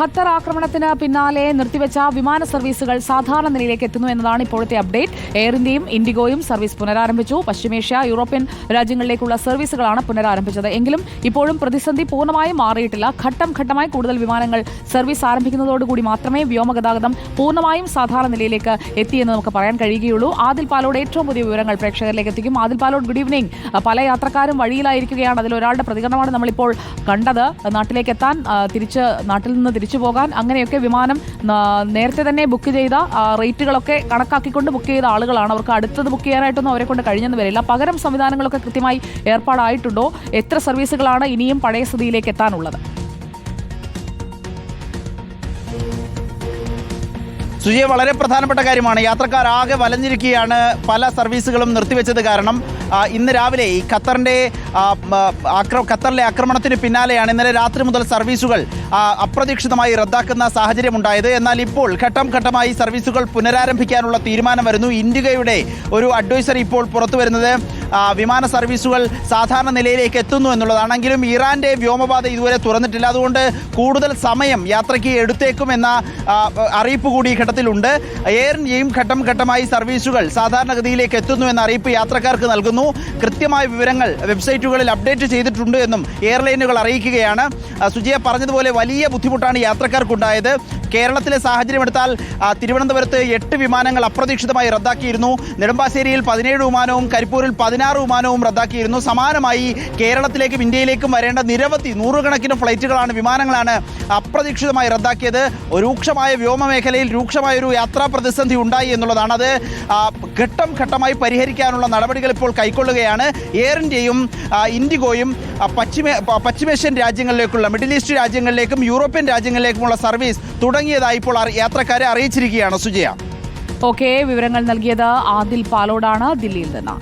Qatar ആക്രമണത്തിന് പിന്നാലെ നിർത്തിവെച്ച വിമാന സർവീസുകൾ സാധാരണ നിലയിലേക്ക് എത്തുന്നു എന്നതാണ് ഇപ്പോഴത്തെ അപ്ഡേറ്റ്. എയർ ഇന്ത്യയും ഇൻഡിഗോയും സർവീസ് പുനരാരംഭിച്ചു. പശ്ചിമേഷ്യ യൂറോപ്യൻ രാജ്യങ്ങളിലേക്കുള്ള സർവീസുകളാണ് പുനരാരംഭിച്ചത്. എങ്കിലും ഇപ്പോഴും പ്രതിസന്ധി പൂർണമായും മാറിയിട്ടില്ല. ഘട്ടം ഘട്ടമായി കൂടുതൽ വിമാനങ്ങൾ സർവീസ് ആരംഭിക്കുന്നതോടുകൂടി മാത്രമേ വ്യോമഗതാഗതം പൂർണമായും സാധാരണ നിലയിലേക്ക് എത്തിയെന്ന് നമുക്ക് പറയാൻ കഴിയുകയുള്ളൂ. ആദിൽ പാലോട് ഏറ്റവും പുതിയ വിവരങ്ങൾ പ്രേക്ഷകരിലേക്ക് എത്തിക്കും. ആദിൽ പാലോട് ഗുഡ് ഈവനിങ് പല യാത്രക്കാരും വഴിയിലായിരിക്കുകയാണ്. അതിൽ ഒരാളുടെ പ്രതികരണമാണ് നമ്മളിപ്പോൾ കണ്ടത്. നാട്ടിലേക്ക് എത്താൻ തിരിച്ച് നാട്ടിൽ നിന്ന് തിരിച്ചു പോകാൻ അങ്ങനെയൊക്കെ വിമാനം നേരത്തെ തന്നെ ബുക്ക് ചെയ്ത റേറ്റുകളൊക്കെ കണക്കാക്കിക്കൊണ്ട് ബുക്ക് ചെയ്ത ആളുകളാണ്. അവർക്ക് അടുത്തത് ബുക്ക് ചെയ്യാനായിട്ടൊന്നും അവരെ കൊണ്ട് കഴിഞ്ഞെന്ന് വരില്ല. പകരം സംവിധാനങ്ങളൊക്കെ കൃത്യമായി ഏർപ്പാടായിട്ടുണ്ടോ? എത്ര സർവീസുകളാണ് ഇനിയും പഴയ സ്ഥിതിയിലേക്ക് എത്താനുള്ളത്? സുജയ വളരെ പ്രധാനപ്പെട്ട കാര്യമാണ്. യാത്രക്കാർ ആകെ വലഞ്ഞിരിക്കുകയാണ് പല സർവീസുകളും നിർത്തിവെച്ചത് കാരണം ഇന്ന് രാവിലെ ഈ മ, ആക്ര- ഖത്തറിലെ ആക്രമണത്തിന് പിന്നാലെയാണ് ഇന്നലെ രാത്രി മുതൽ സർവീസുകൾ അപ്രതീക്ഷിതമായി റദ്ദാക്കുന്ന സാഹചര്യമുണ്ടായത്. എന്നാൽ ഇപ്പോൾ ഘട്ടം ഘട്ടമായി സർവീസുകൾ പുനരാരംഭിക്കാനുള്ള തീരുമാനം വരുന്നു. ഇന്ത്യയുടെ ഒരു അഡ്വൈസറി ഇപ്പോൾ പുറത്തു വരുന്നത് വിമാന സർവീസുകൾ സാധാരണ നിലയിലേക്ക് എത്തുന്നു എന്നുള്ളതാണെങ്കിലും ഇറാന്റെ വ്യോമപാത ഇതുവരെ തുറന്നിട്ടില്ല. അതുകൊണ്ട് കൂടുതൽ സമയം യാത്രയ്ക്ക് എടുത്തേക്കുമെന്ന അറിയിപ്പ് കൂടി ഈ ഘട്ടത്തിലുണ്ട്. എയർ ഇന്ത്യയും ഘട്ടം ഘട്ടമായി സർവീസുകൾ സാധാരണഗതിയിലേക്ക് എത്തുന്നു എന്ന അറിയിപ്പ് യാത്രക്കാർക്ക് നൽകുന്നു. കൃത്യമായ വിവരങ്ങൾ വെബ്സൈറ്റുകളിൽ അപ്ഡേറ്റ് ചെയ്തിട്ടുണ്ട് എന്നും എയർലൈനുകൾ അറിയിക്കുകയാണ്. സുജയ പറഞ്ഞതുപോലെ വലിയ ബുദ്ധിമുട്ടാണ് യാത്രക്കാർക്കുണ്ടായത്. കേരളത്തിലെ സാഹചര്യം എടുത്താൽ തിരുവനന്തപുരത്ത് എട്ട് വിമാനങ്ങൾ അപ്രതീക്ഷിതമായി റദ്ദാക്കിയിരുന്നു. നെടുമ്പാശ്ശേരിയിൽ പതിനേഴ് വിമാനവും കരിപ്പൂരിൽ പതിനാറ് വിമാനവും റദ്ദാക്കിയിരുന്നു. സമാനമായി കേരളത്തിലേക്കും ഇന്ത്യയിലേക്കും വരേണ്ട നിരവധി നൂറുകണക്കിന് ഫ്ലൈറ്റുകളാണ് വിമാനങ്ങളാണ് അപ്രതീക്ഷിതമായി റദ്ദാക്കിയത്. രൂക്ഷമായ വ്യോമമേഖലയിൽ രൂക്ഷമായ ഒരു യാത്രാ പ്രതിസന്ധി ഉണ്ടായി എന്നുള്ളതാണ് അത്. ഘട്ടം ഘട്ടമായി പരിഹരിക്കാനുള്ള നടപടികൾ ഇപ്പോൾ കൈക്കൊള്ളുകയാണ്. എയർ ഇന്ത്യയും ഇൻഡിഗോയും പശ്ചിമേ പശ്ചിമേഷ്യൻ രാജ്യങ്ങളിലേക്കുള്ള മിഡിൽ ഈസ്റ്റ് രാജ്യങ്ങളിലേക്കും യൂറോപ്യൻ രാജ്യങ്ങളിലേക്കുമുള്ള സർവീസ് തുടങ്ങിയതായി ഇപ്പോൾ യാത്രക്കാരെ അറിയിച്ചിരിക്കുകയാണ് സുജയ. ഓക്കെ വിവരങ്ങൾ നൽകിയത് ആദിൽ പാലോഡാണ് ദില്ലിയിൽ നിന്ന്.